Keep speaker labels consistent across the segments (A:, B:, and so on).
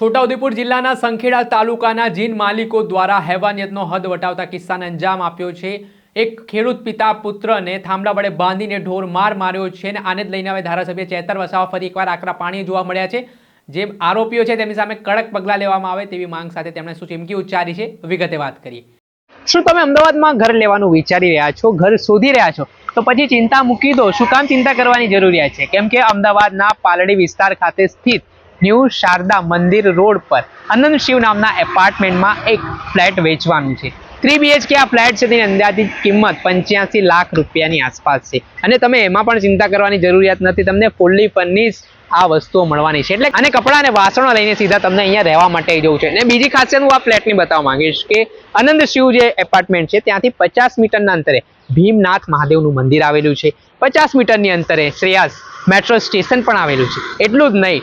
A: છોટાઉદેપુર જિલ્લાના સંખેડા તાલુકાના જીન માલિકો દ્વારા હેવાનિયતનો હદ વટાવતા કિસ્સાને અંજામ આપ્યો છે. એક ખેડૂત પિતા પુત્રને થાંભલા વડે બાંધીને ઢોર માર માર્યો છે અને આને જ લઈને હવે ધારાસભ્ય ચેતર વસાવા ફરી એકવાર આકરા પાણી જોવા મળ્યા છે. જે આરોપીઓ છે તેમની સામે કડક પગલાં લેવામાં આવે તેવી માંગ સાથે તેમણે શું ચીમકી ઉચ્ચારી છે વિગતે વાત કરીએ. શું તમે અમદાવાદમાં ઘર લેવાનું વિચારી રહ્યા છો? ઘર શોધી રહ્યા છો? તો પછી ચિંતા મૂકી દો. શું કામ ચિંતા કરવાની જરૂરિયાત છે? કેમ કે અમદાવાદના પાલડી વિસ્તાર ખાતે સ્થિત ન્યૂ શારદા મંદિર રોડ પર અનંત શિવ નામના એપાર્ટમેન્ટમાં એક ફ્લેટ વેચવાનું છે. થ્રી બીએચકે આ ફ્લેટ છે તેની અંદાજિત કિંમત પંચ્યાસી લાખ રૂપિયાની આસપાસ છે. અને તમે એમાં પણ ચિંતા કરવાની જરૂરિયાત નથી, તમને ફૂલ્લી ફર્નિશ આ વસ્તુઓ મળવાની છે. એટલે અને કપડાં અને વાસણો લઈને સીધા તમને અહીંયા રહેવા માટે જવું છે. અને બીજી ખાસિયત હું આ ફ્લેટની બતાવવા માંગીશ કે અનંત શિવ જે એપાર્ટમેન્ટ છે ત્યાંથી પચાસ મીટરના અંતરે ભીમનાથ મહાદેવનું મંદિર આવેલું છે. પચાસ મીટરની અંતરે શ્રેયાસ મેટ્રો સ્ટેશન પણ આવેલું છે. એટલું જ નહીં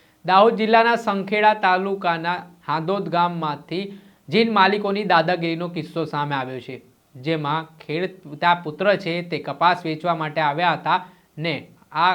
A: દાહોદ જિલ્લાના સંખેડા તાલુકાના હાંદોદ ગામમાંથી જીન માલિકોની દાદાગીરીનો કિસ્સો સામે આવ્યો છે, જેમાં ખેડતા પુત્ર છે તે કપાસ વેચવા માટે આવ્યા હતા ને આ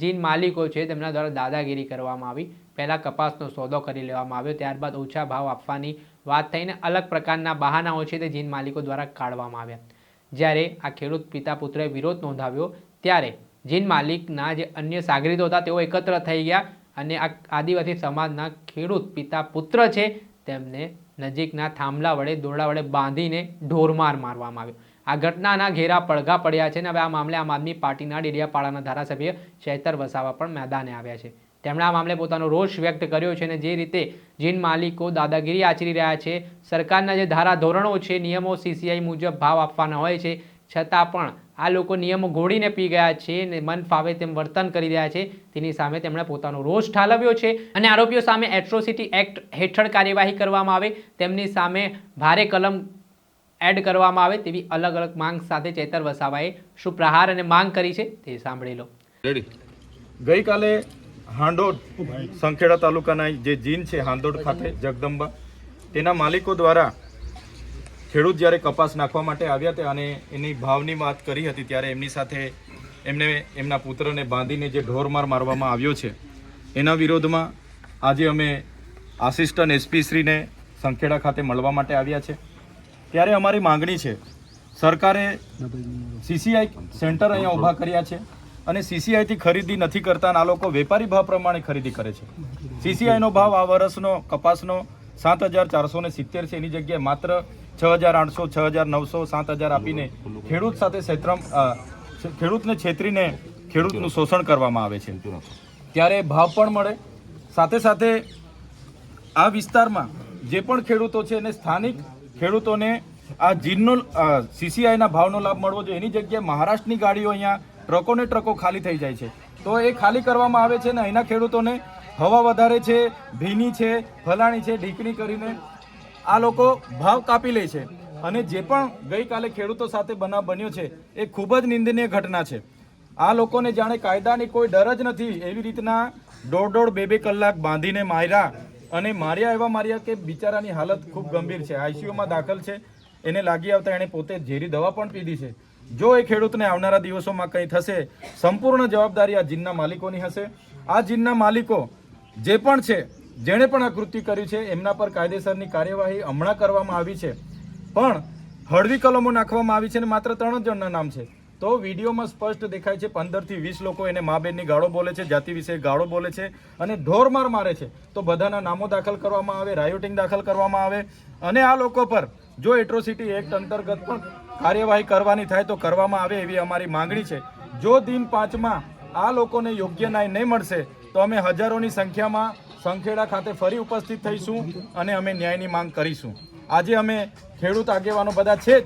A: જીન માલિકો છે તેમના દ્વારા દાદાગીરી કરવામાં આવી. પહેલાં કપાસનો સોદો કરી લેવામાં આવ્યો, ત્યારબાદ ઓછા ભાવ આપવાની વાત થઈને અલગ પ્રકારના બહાનાઓ છે તે જીન માલિકો દ્વારા કાઢવામાં આવ્યા. જ્યારે આ ખેડૂત પિતા પુત્રએ વિરોધ નોંધાવ્યો, ત્યારે જીન માલિકના જે અન્ય સાગરીતો હતા તેઓ એકત્ર થઈ ગયા. અને આ આદિવાસી સમાજના ખેડૂત પિતા પુત્ર છે, તેમને નજીકના થાંભલા વડે, દોરડા વડે બાંધીને ઢોરમાર મારવામાં આવ્યો. આ ઘટનાના ઘેરા પડઘા પડ્યા છે અને હવે આ મામલે આમ આદમી પાર્ટીના ડેડિયાપાડાના ધારાસભ્ય ચૈતર વસાવા પણ મેદાને આવ્યા છે. તેમણે આ મામલે પોતાનો રોષ વ્યક્ત કર્યો છે અને જે રીતે જીન માલિકો દાદાગીરી આચરી રહ્યા છે, સરકારના જે ધારા ધોરણો છે, નિયમો, સીસીઆઈ મુજબ ભાવ આપવાના હોય છે, છતાં પણ આ લોકો નિયમો ઘોડીને પી ગયા છે અને મન ફાવે તેમ વર્તન કરી રહ્યા છે. તેની સામે તેમણે પોતાનો રોષ ઠાલવ્યો છે અને આરોપીઓ સામે એટ્રોસિટી એક્ટ હેઠળ કાર્યવાહી કરવામાં આવે. તેમની સામે ભારે કલમ એડ કરવામાં આવે તેવી અલગ અલગ માંગ સાથે ચેતર વસાવાએ શું પ્રહાર અને માંગ કરી છે. તે સાંભળી લો.
B: ગઈકાલે હાંડોડ સંખેડા તાલુકાના જે જીન છે હાંડોડ ખાતે જગદંબા તેના માલિકો દ્વારા ખેડૂત જ્યારે કપાસ નાખવા માટે આવ્યા હતા અને એની ભાવની વાત કરી હતી ત્યારે એમની સાથે એમને એમના પુત્રને બાંધીને જે ઢોરમાર મારવામાં આવ્યો છે, એના વિરોધમાં આજે અમે આસિસ્ટન્ટ એસપી શ્રીને સંખેડા ખાતે મળવા માટે આવ્યા છે. ત્યારે અમારી માંગણી છે, સરકારે સીસીઆઈ સેન્ટર અહીંયા ઊભા કર્યા છે અને સીસીઆઈથી ખરીદી નથી કરતા આ લોકો વેપારી ભાવ પ્રમાણે ખરીદી કરે છે. સીસીઆઈનો ભાવ આ વર્ષનો કપાસનો સાત હજાર ચારસો સિત્તેર છે, એની જગ્યાએ માત્ર છ હજાર આઠસો છ હજાર નવસો સાત હજાર આપીને ખેડૂત સાથે ક્ષેત્રમ ખેડૂતને છેતરીને ખેડૂતનું શોષણ કરવામાં આવે છે. ત્યારે ભાવ પણ મળે. સાથે સાથે આ વિસ્તારમાં જે પણ ખેડૂતો છે એને સ્થાનિક ખેડૂતોને આ જીનનો સીસીઆઈના ભાવનો લાભ મળવો જોઈએ. એની જગ્યાએ મહારાષ્ટ્રની ગાડીઓ અહીંયા ટ્રકોને ટ્રકો ખાલી થઈ જાય છે. તો એ ખાલી કરવામાં આવે છે ને અહીંના ખેડૂતોને હવા વધારે છે ભીની છે ફલાણી છે ઢીકણી કરીને આ લોકો ભાવ કાપી લે છે. અને જે પણ ગઈકાલે ખેડૂતો સાથે બનાવ બન્યો છે, એ ખૂબ જ નિંદનીય ઘટના છે. આ લોકોને જાણે કાયદાની કોઈ ડર જ નથી એવી રીતના દોઢ દોઢ બે બે કલાક બાંધીને માર્યા અને માર્યા એવા માર્યા કે બિચારાની હાલત ખૂબ ગંભીર છે. આઈસીયુમાં દાખલ છે. એને લાગી આવતા એણે પોતે ઝેરી દવા પણ પીધી છે. જો એ ખેડૂતને આવનારા દિવસોમાં કંઈ થશે, સંપૂર્ણ જવાબદારી આ જીનના માલિકોની હશે. આ જીનના માલિકો જે પણ છે જેણે પણ આ કૃત્ય કર્યું છે, એમના પર કાયદેસરની કાર્યવાહી હમણાં કરવામાં આવી છે. પણ હળવી કલમો નાખવામાં આવી છે અને માત્ર ત્રણ જ જણના નામ છે. તો વિડીયોમાં સ્પષ્ટ દેખાય છે પંદરથી વીસ લોકો એને મા બેનની ગાળો બોલે છે, જાતિ વિશે ગાળો બોલે છે અને ઢોરમાર મારે છે. તો બધાના નામો દાખલ કરવામાં આવે, રાયોટિંગ દાખલ કરવામાં આવે અને આ લોકો પર જો એટ્રોસિટી એક્ટ અંતર્ગત પણ કાર્યવાહી કરવાની થાય તો કરવામાં આવે એવી અમારી માંગણી છે. જો દિન પાંચમાં આ લોકોને યોગ્ય ન્યાય નહીં મળશે, તો અમે હજારોની સંખ્યામાં સંખેડા ખાતે ફરી ઉપસ્થિત થઈશું અને અમે ન્યાયની માંગ કરીશું. આજે અમે ખેડૂત આગેવાનો બધા છે જ,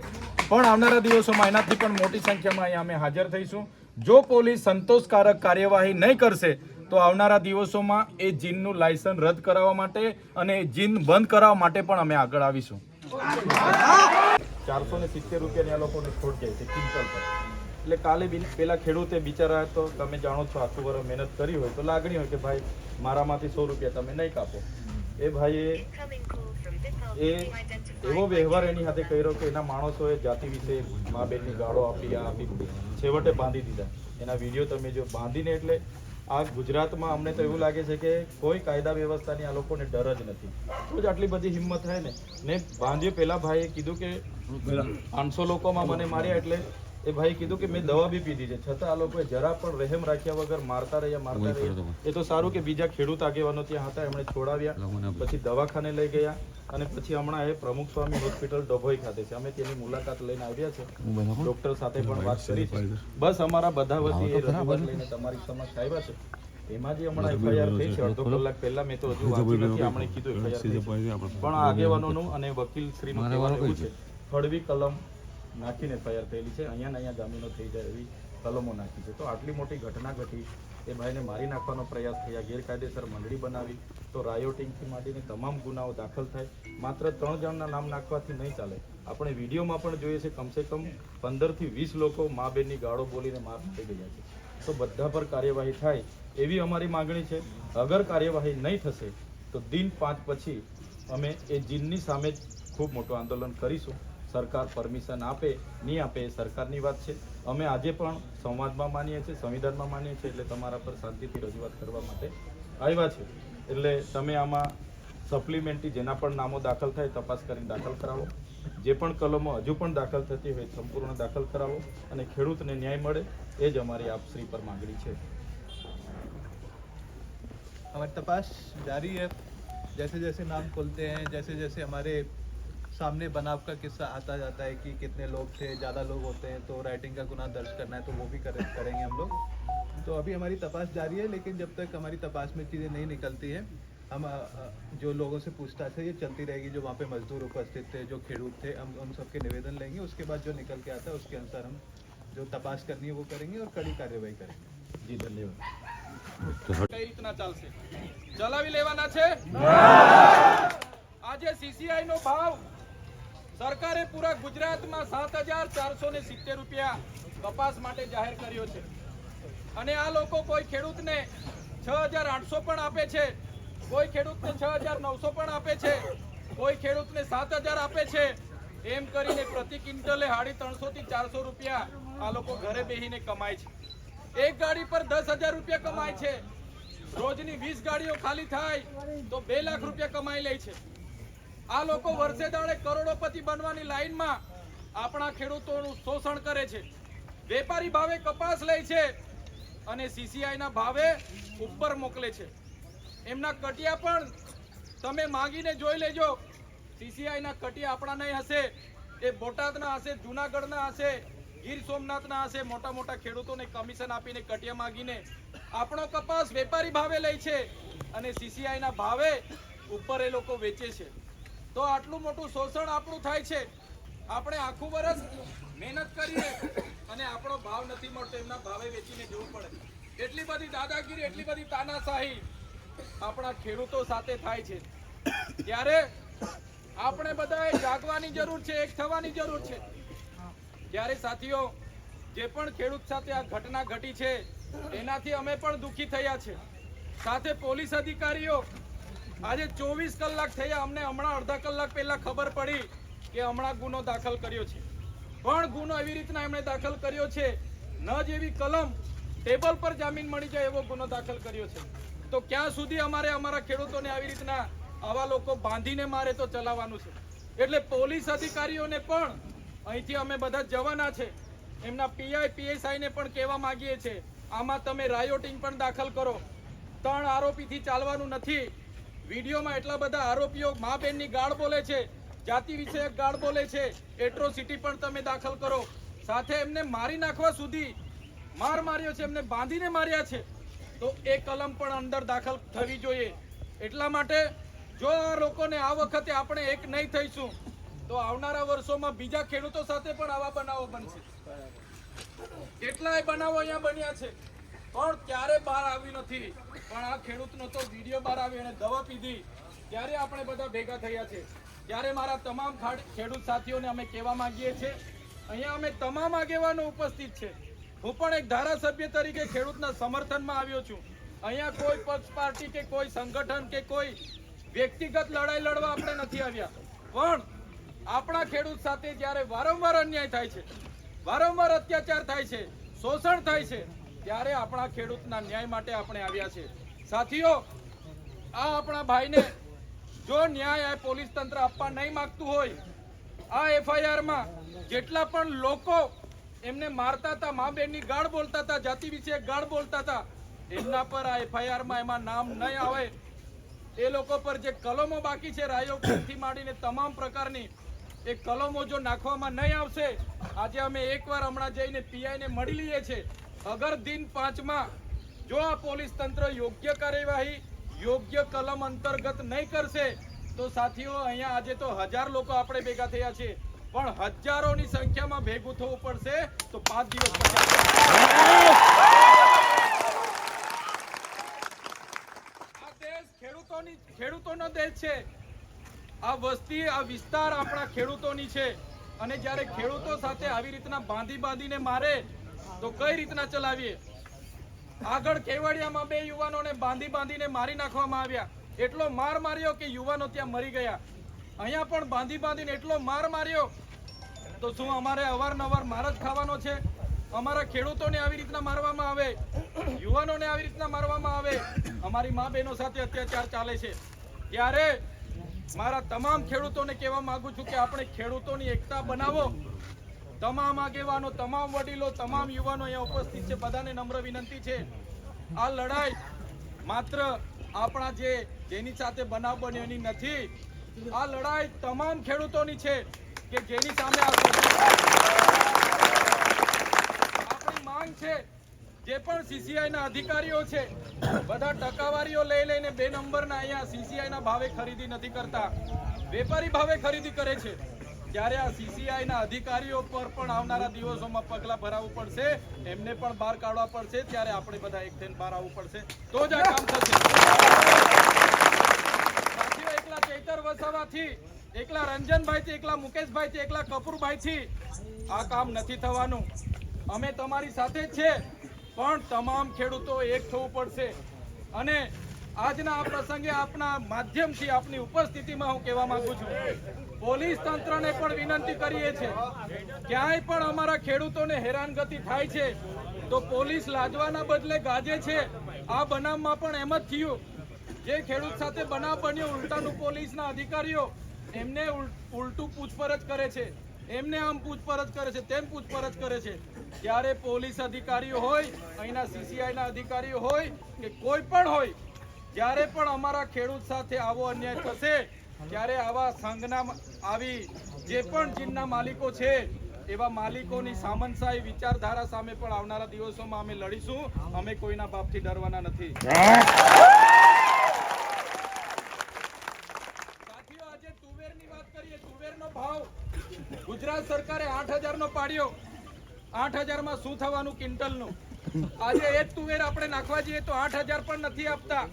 B: પણ આવનારા દિવસોમાં એનાથી પણ મોટી સંખ્યામાં અહીંયા અમે હાજર થઈશું. જો પોલીસ સંતોષકારક કાર્યવાહી નહીં કરશે,
C: તો આવનારા દિવસોમાં એ જીનનું લાયસન્સ રદ કરાવવા માટે અને જીન બંધ કરાવવા માટે પણ અમે આગળ આવીશું. ચારસો ને સિત્તેર રૂપિયાની આ લોકોને છોડ જાય છે ક્વિન્ટલ પર. એટલે કાલે બી પેલા ખેડૂતે બિચારા તો તમે જાણો છો આખું વર્ષ મહેનત કરી હોય તો લાગણી હોય કે ભાઈ મારામાંથી સો રૂપિયા તમે નહીં કાપો. એ ભાઈએ એ એવો વ્યવહાર એની સાથે કર્યો કે એના માણસોએ જાતિ વિશે મા બેનની ગાળો આપી આ આપી છેવટે બાંધી દીધા. એના વીડિયો તમે જો બાંધીને એટલે આ ગુજરાતમાં અમને તો એવું લાગે છે કે કોઈ કાયદા વ્યવસ્થાની આ લોકોને ડર જ નથી. તો જ આટલી બધી હિંમત થાય ને. ને બાંધ્યો પેલા ભાઈએ કીધું કે પાંચસો લોકોમાં મને માર્યા એટલે એ ભાઈ કીધું કે મેં દવા બી પીધી છે. છતાં આ લોકોએ જરા પણ રહેમ રાખ્યા વગર મારતા રહ્યા મારતા રહ્યા. એ તો સારું કે બીજા ખેડૂત આગેવાનો ત્યાં હતા એમણે છોડાવ્યા. પછી દવાખાને લઈ ગયા અને પછી હમણાં એ પ્રમુખ સ્વામી હોસ્પિટલ ડભોઈ ખાતે છે. અમે તેની મુલાકાત લઈને આવ્યા છે. ડોક્ટર સાથે પણ વાત કરી છે. બસ અમારા બધા વતી એ રજૂઆત લઈને તમારી સમક્ષ આવ્યા છે. એમાં જે હમણાં એફઆઈઆર થઈ છે અડધો કલાક પહેલા મેં તો હજુ વાંચી નથી. આપણે કીધું એફઆઈઆર પણ આગેવાનોનું અને વકીલ શ્રીનું કહેવાનું એવું છે ફળવી કલમ નાખીને એફઆઈઆર થયેલી છે. અહીંયા ને અહીંયા જામીનો થઈ જાય એવી કલમો નાખી છે. તો આટલી મોટી ઘટના ઘટી. એ ભાઈને મારી નાખવાનો પ્રયાસ થયા. ગેરકાયદેસર મંડળી બનાવી. તો રાયોટિંગથી માંડીને તમામ ગુનાઓ દાખલ થાય. માત્ર ત્રણ જણના નામ નાખવાથી નહીં ચાલે. આપણે વિડીયોમાં પણ જોઈએ છે કમસે કમ પંદરથી વીસ લોકો મા બેનની ગાળો બોલીને માર થઈ ગયા છે. તો બધા પર કાર્યવાહી થાય એવી અમારી માગણી છે. અગર કાર્યવાહી નહીં થશે, તો દિન પાંચ પછી અમે એ જીનની સામે ખૂબ મોટું આંદોલન કરીશું. સરકાર પરમિશન આપે નહીં આપે એ સરકારની વાત છે અમે આજે પણ સંવાદમાં માનીએ છીએ સંવિધાનમાં માનીએ છીએ એટલે તમારા પર શાંતિથી રજૂઆત કરવા માટે આવ્યા છે એટલે તમે આમાં સપ્લિમેન્ટરી જેના પણ નામો દાખલ થાય તપાસ કરીને દાખલ કરાવો જે પણ કલમો હજુ પણ દાખલ થતી હોય સંપૂર્ણ દાખલ કરાવો અને ખેડૂતને ન્યાય મળે એ જ અમારી આપશ્રી પર માંગણી છે
D: हमारी तपाश जारी है जैसे जैसे नाम खुलते हैं जैसे जैसे हमारे सामने बनाव का किस्सा आता जाता है कि कितने लोग थे ज़्यादा लोग होते हैं तो राइटिंग का गुनाह दर्ज करना है तो वो भी कर, करेंगे हम लोग तो अभी हमारी तपाश जारी है लेकिन जब तक हमारी तपाश में चीज़ें नहीं निकलती हैं हम अ, अ, जो लोगों से पूछताछ है ये चलती रहेगी जो वहाँ पे मजदूर उपस्थित थे जो खेडूत थे हम उन सबके निवेदन लेंगे उसके बाद जो निकल के आता है उसके अनुसार हम जो तपाश करनी है वो करेंगे और कड़ी कार्यवाही करेंगे
C: જી ધન્યવાદ
B: કઈ રીતના ચાલશે ચલાવી લેવાના છે આજે સીસીઆઈ નો ભાવ સરકારે પૂરા ગુજરાતમાં સાત હજાર ચારસો ને સિત્તેર રૂપિયા કપાસ માટે જાહેર કર્યો છે. અને આ લોકો કોઈ ખેડૂતને છ હજાર આઠસો પણ આપે છે, કોઈ ખેડૂતને છ હજાર નવસો પણ આપે છે, કોઈ ખેડૂતને સાત હજાર આપે છે, એમ કરીને પ્રતિ ક્વિન્ટલે સાડી ત્રણસો થી ચારસો રૂપિયા આ લોકો ઘરે બેહીને કમાય છે. એક ગાડી પર દસ હજાર રૂપિયા કમાય છે. રોજની વીસ ગાડીઓ ખાલી થાય તો બે લાખ રૂપિયા કમાઈ લે છે. આ લોકો વર્ષે દાડે કરોડોપતિ બનવાની લાઈનમાં આપણા ખેડૂતોનું શોષણ કરે છે. વેપારી ભાવે કપાસ લે છે અને સીસીઆઈના ભાવે ઉપર મોકલે છે. એમના કટિયા પણ તમે માંગીને જોઈ લેજો. સીસીઆઈના કટિયા આપણા નહીં હશે. એ બોટાદના હશે, જુનાગઢના હશે, ગીર સોમનાથના હશે. મોટા મોટા ખેડૂતોને કમિશન આપીને કટિયા માંગીને આપણો કપાસ વેપારી ભાવે લે છે અને સીસીઆઈના ભાવે ઉપર એ લોકો વેચે છે. તો આટલું મોટું શોષણ આપણું થાય છે. આપણે આખું વર્ષ મહેનત કરીએ અને આપણો ભાવ નથી મળતો, એમના ભાવે વેચીને જવું પડે. એટલી બધી દાદાગીરી, એટલી બધી તાનાશાહી આપણા ખેડૂતો સાથે થાય છે. ત્યારે આપણે બધાએ જાગવાની જરૂર છે, એક થવાની જરૂર છે. ત્યારે સાથીઓ, જે પણ ખેડૂત સાથે આ ઘટના ઘટી છે, એનાથી અમે પણ દુખી થયા છે. સાથે પોલીસ અધિકારીઓ આજે ચોવીસ કલાક થયા. અમને હમણાં અડધા કલાક પહેલા ખબર પડી કે હમણાં ગુનો દાખલ કર્યો છે. પણ ગુનો એવી રીતના એમણે દાખલ કર્યો છે. ન જેવી કલમ ટેબલ પર જામીન મળી જાય એવો ગુનો દાખલ કર્યો છે. તો ક્યાં સુધી અમારે અમારા ખેડૂતોને આવી રીતના આવા લોકો બાંધીને મારે તો ચલાવવાનું છે. એટલે પોલીસ અધિકારીઓને પણ અહીંથી અમે બધા જવાના છે. એમના પીઆઈ, પીએસઆઈને પણ કહેવા માગીએ છીએ આમાં તમે રાયોટિંગ પણ દાખલ કરો. ત્રણ આરોપીથી ચાલવાનું નથી. વિડીયોમાં એટલા બધા આરોપીઓ મા બહેનની ગાળ બોલે છે, જાતિ વિષયક ગાળ બોલે છે, એટ્રોસિટી પણ તમે દાખલ કરો. સાથે એમને મારી નાખવા સુધી માર માર્યો છે, એમને બાંધીને માર્યા છે. તો એ કલમ પણ અંદર દાખલ થવી જોઈએ. એટલા માટે જો આ લોકોને આ વખતે આપણે એક નહીં થઈશું, તો આવનારા વર્ષોમાં બીજા ખેડૂતો સાથે પણ આવા બનાવો બનશે. કેટલાય બનાવો અહીંયા બન્યા છે. પણ ક્યારે બહાર આવ્યું નથી. પણ આ ખેડૂતનો તો વીડિયો બહાર આવ્યો અને દવા પીધી. ત્યારે આપણે બધા ભેગા થયા છે. ત્યારે મારા તમામ ખેડૂત સાથીઓને અમે કહેવા માંગીએ છીએ. અહીંયા અમે તમામ આગેવાનો ઉપસ્થિત છે. હું પણ એક ધારાસભ્ય તરીકે ખેડૂતના સમર્થનમાં આવ્યો છું. અહીંયા કોઈ પક્ષ પાર્ટી કે કોઈ સંગઠન કે કોઈ વ્યક્તિગત લડાઈ લડવા આપણે નથી આવ્યા. પણ આપણા ખેડૂત સાથે જ્યારે વારંવાર અન્યાય થાય છે, વારંવાર અત્યાચાર થાય છે, શોષણ થાય છે ત્યારે આપણા ખેડૂતના ન્યાય માટે આપણે આવ્યા છે. સાથીઓ, આ આપણા ભાઈને જો ન્યાય આ પોલીસ તંત્ર આપવા નહીં માગતું હોય, આ એફઆઈઆરમાં જેટલા પણ લોકો એમને મારતા હતા, મા બેનની ગાળ બોલતા હતા, જાતિ વિશે ગાળ બોલતા હતા, એમના પર આ એફઆઈઆરમાં એમાં નામ નહીં આવે. એ લોકો પર જે કલમો બાકી છે રાયોથી માંડીને તમામ પ્રકારની, એ કલમો જો નાખવામાં નહીં આવશે, આજે અમે એકવાર હમણાં જઈને પીઆઈને મળી લઈએ છે અગર દિન પાંચમાં જો આ પોલીસ તંત્ર યોગ્ય કાર્યવાહી, યોગ્ય કલમ અંતર્ગત નહીં કરશે, તો સાથીઓ, અહીંયા આજે તો હજાર લોકો આપણે ભેગા થયા છે પણ હજારોની સંખ્યામાં ભેગું થવું પડશે તો પાંચ દિવસ ખેડૂતોની ખેડૂતોનો દેશ છે. આ વસ્તી, આ વિસ્તાર આપણા ખેડૂતોની છે. અને જ્યારે ખેડૂતો સાથે આવી રીતના બાંધી બાંધીને મારે તો કઈ રીતના ચલાવીએ? આગળ કેવડિયામાં બે યુવાનોને બાંધી બાંધીને મારી નાખવામાં આવ્યા. એટલો માર માર્યો કે યુવાનો ત્યાં મરી ગયા. અહીંયા પણ બાંધી બાંધીને એટલો માર માર્યો. તો શું અમારે અવારનવાર માર જ ખાવાનો છે? અમારા ખેડૂતોને આવી રીતના મારવામાં આવે? યુવાનોને આવી રીતના મારવામાં આવે? અમારી મા બહેનો સાથે અત્યાચાર ચાલે છે. ત્યારે મારા તમામ ખેડૂતોને કહેવા માંગુ છું કે આપણે ખેડૂતોની એકતા બનાવો. તમામ આગેવાનો, તમામ વડીલો, તમામ યુવાનો અહીંયા ઉપસ્થિત છે. બધાને નમ્ર વિનંતી છે. આ લડાઈ માત્ર આપણા જે જેની સાથે બનાવ બન્યો એની નથી. આ લડાઈ તમામ ખેડૂતોની છે કે જેની સામે આપણી માંગ છે જે પણ સીસીઆઈ ના અધિકારીઓ છે, બધા ટકાવારીઓ લઈ લઈને બે નંબરના અહીંયા સીસીઆઈ ના ભાવે ખરીદી નથી કરતા. વેપારી ભાવે ખરીદી કરે છે. ત્યારે આ સીસીઆઈના અધિકારીઓ પર પણ આવનારા દિવસોમાં પગલાં ભરાવવું પડશે. એમને પણ બહાર કાઢવા પડશે. ત્યારે આપણે બધા એક થઈને બહાર આવવું પડશે. તો જ આ કામ થશે. એકલા ચૈતર વસાવાથી, એકલા રંજનભાઈથી, એકલા મુકેશભાઈથી, એકલા કપૂરભાઈથી આ કામ નથી થવાનું. અમે તમારી સાથે છે. પણ તમામ ખેડૂતો એક થવું પડશે. અને આજના આ પ્રસંગે આપના માધ્યમથી, આપની ઉપસ્થિતિમાં હું કહેવા માંગુ છું, પોલીસ તંત્રને પણ વિનંતી કરીએ છીએ, ક્યાંય પણ અમારા ખેડૂતોને હેરાનગતિ થાય છે, તો પોલીસ લાજવાના બદલે ગાજે છે. આ બનાવમાં પણ એમ જ થયું. જે ખેડૂત સાથે બનાવ બન્યો, ઉલટાનું પોલીસના અધિકારીઓ એમને ઉલટું પૂછપરછ કરે છે. એમને આમ પૂછપરછ કરે છે, તેમ પૂછપરછ કરે છે. ત્યારે પોલીસ અધિકારીઓ હોય, અહીંના સીસીઆઈના અધિકારીઓ હોય કે કોઈ પણ હોય જ્યારે પણ અમારા ખેડૂત સાથે આવો અન્યાય થશે, ત્યારે આવા સંઘના આવી જે પણ ચીનના માલિકો છે, એવા માલિકોની સામનસાઈ વિચારધારા સામે પણ આવનારા દિવસોમાં અમે લડીશું. અમે કોઈના બાપથી ડરવાના નથી. આજે તુવેરની વાત કરીએ. તુવેરનો ભાવ ગુજરાત સરકારે આઠ હજાર નો પાડ્યો. આઠ હજારમાં શું થવાનું? ક્વિન્ટલનું. આજે એક તુવેર આપણે નાખવા જઈએ તો આઠ હજાર પણ નથી આપતા.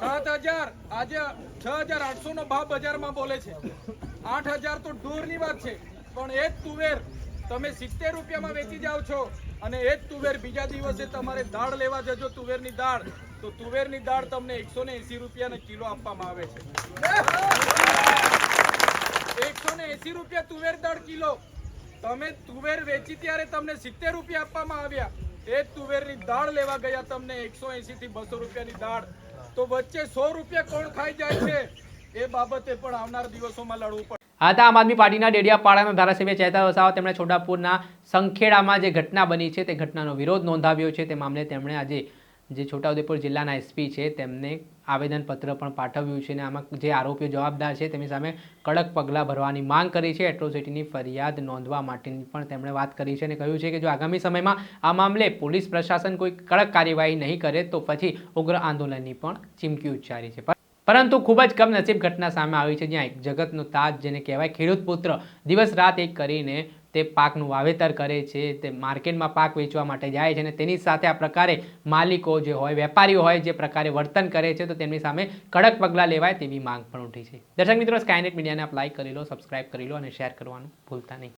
B: સાત હજાર. આજે છ હજાર આઠસો નો ભાવ બજારમાં બોલે છે. આઠ હજાર તો દૂરની વાત છે. પણ એક તુવેર તમે સિત્તેર રૂપિયામાં વેચી જાઓ છો અને એ જ તુવેર બીજા દિવસે તમારે દાળ લેવા જજો તુવેરની દાળ. તો તુવેરની દાળ તમને એકસો ને એસી રૂપિયાને કિલો આપવામાં આવે છે. એકસો ને એસી રૂપિયા તુવેર દાળ કિલો. તમે તુવેર વેચી ત્યારે તમને સિત્તેર રૂપિયા આપવામાં આવ્યા. એ તુવેરની દાળ લેવા ગયા તમને એકસો થી બસો રૂપિયાની દાળ. તો વચ્ચે સો રૂપિયા કોણ ખાઈ જાય છે? એ બાબતે પણ આવનાર દિવસોમાં લડવું પડશે.
A: આ હતા આમ આદમી પાર્ટીના ડેડિયાપાડાના ધારાસભ્ય ચેતા વસાવા તેમણે છોટાપુરના સંખેડામાં જે ઘટના બની છે, તે ઘટનાનો વિરોધ નોંધાવ્યો છે. તે મામલે તેમણે આજે જે છોટાઉદેપુર જિલ્લાના એસપી છે, તેમને આવેદનપત્ર પણ પાઠવ્યું છે અને આમાં જે આરોપીઓ જવાબદાર છે તેમની સામે કડક પગલાં ભરવાની માંગ કરી છે. એટ્રોસિટીની ફરિયાદ નોંધવા માટેની પણ તેમણે વાત કરી છે અને કહ્યું છે કે જો આગામી સમયમાં આ મામલે પોલીસ પ્રશાસન કોઈ કડક કાર્યવાહી નહીં કરે તો પછી ઉગ્ર આંદોલનની પણ ચીમકી ઉચ્ચારી છે. પરંતુ ખૂબ જ કમનસીબ ઘટના સામે આવી છે જ્યાં એક જગતનો તાજ જેને કહેવાય ખેડૂત પુત્ર દિવસ રાત એક કરીને તે પાકનું વાવેતર કરે છે, તે માર્કેટમાં પાક વેચવા માટે જાય છે અને તેની સાથે આ પ્રકારે માલિકો જે હોય, વેપારીઓ હોય જે પ્રકારે વર્તન કરે છે, તો તેમની સામે કડક પગલાં લેવાય તેવી માંગ પણ ઉઠી છે. દર્શક મિત્રો સ્કાયનેટ મીડિયાને આપ લાઇક કરી લો સબસ્ક્રાઇબ કરી લો અને શેર કરવાનું ભૂલતા નહીં.